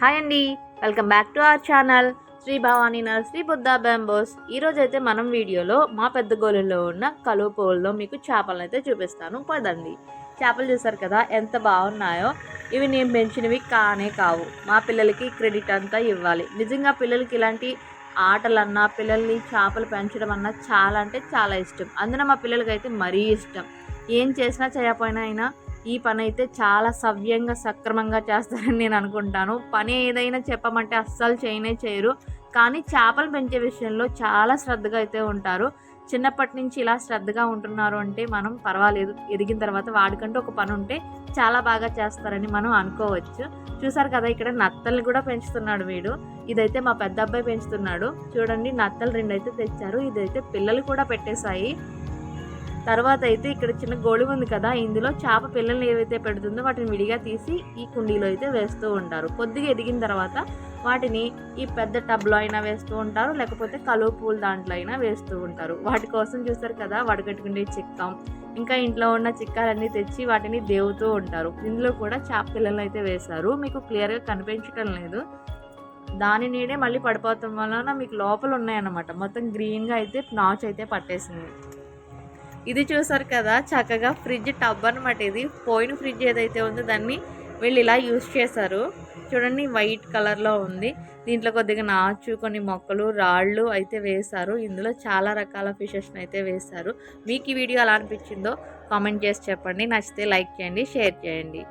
Hi అండి welcome back to our channel Shri Bhavani nursery Buddha bamboos ఈరోజు అయితే మనం వీడియోలో మా పెద్ద గోళంలో ఉన్న కలువ పువ్వుల్లో మీకు చేపలను అయితే చూపిస్తాను. పదండి. చేపలు చూసారు కదా ఎంత బాగున్నాయో. ఇవి నేను పెంచినవి కానే కావు. మా పిల్లలకి క్రెడిట్ అంతా ఇవ్వాలి. నిజంగా పిల్లలకి ఇలాంటి ఆటలన్నా పిల్లల్ని చేపలు పెంచడం అన్నా చాలా అంటే చాలా ఇష్టం. అందున మా పిల్లలకి అయితే మరీ ఇష్టం. ఏం చేసినా చేయకపోయినా అయినా ఈ పని అయితే చాలా సవ్యంగా సక్రమంగా చేస్తారని నేను అనుకుంటాను. పని ఏదైనా చెప్పమంటే అస్సలు చేయనే చేయరు. కానీ చేపలు పెంచే విషయంలో చాలా శ్రద్ధగా అయితే ఉంటారు. చిన్నప్పటి నుంచి ఇలా శ్రద్ధగా ఉంటున్నారు అంటే మనం పర్వాలేదు. ఎదిగిన తర్వాత వాడికంటే ఒక పని ఉంటే చాలా బాగా చేస్తారని మనం అనుకోవచ్చు. చూసారు కదా ఇక్కడ నత్తల్ని కూడా పెంచుతున్నాడు వీడు. ఇదైతే మా పెద్ద అబ్బాయి పెంచుతున్నాడు. చూడండి నత్తలు రెండు అయితే తెచ్చారు. ఇదైతే పిల్లలు కూడా పెట్టేశాయి. తర్వాత అయితే ఇక్కడ చిన్న గోళి ఉంది కదా ఇందులో చేప పిల్లల్ని ఏవైతే పెడుతుందో వాటిని విడిగా తీసి ఈ కుండీలో అయితే వేస్తూ ఉంటారు. కొద్దిగా ఎదిగిన తర్వాత వాటిని ఈ పెద్ద టబ్లో అయినా వేస్తూ ఉంటారు లేకపోతే కలువ పూల దాంట్లో అయినా వేస్తూ ఉంటారు. వాటి కోసం చూస్తారు కదా వడగట్టుకుండే చిక్కం ఇంకా ఇంట్లో ఉన్న చిక్కాలన్నీ తెచ్చి వాటిని దేవుతూ ఉంటారు. ఇందులో కూడా చేప పిల్లల్ని అయితే వేశారు. మీకు క్లియర్గా కనిపించటం లేదు. దాని నీడే మళ్ళీ పడిపోతాం వలన మీకు లోపల ఉన్నాయన్నమాట మొత్తం గ్రీన్గా అయితే నాచ్ అయితే పట్టేసింది. ఇది చూసారు కదా చక్కగా ఫ్రిడ్జ్ టబ్ అనమాట ఇది. పోయిన ఫ్రిడ్జ్ ఏదైతే ఉందో దాన్ని వీళ్ళు ఇలా యూస్ చేశారు. చూడండి వైట్ కలర్లో ఉంది. దీంట్లో కొద్దిగా నాచు కొన్ని మొక్కలు రాళ్ళు అయితే వేశారు. ఇందులో చాలా రకాల ఫిషెస్ని అయితే వేశారు. మీకు ఈ వీడియో ఎలా అనిపించిందో కామెంట్ చేసి చెప్పండి. నచ్చితే లైక్ చేయండి షేర్ చేయండి.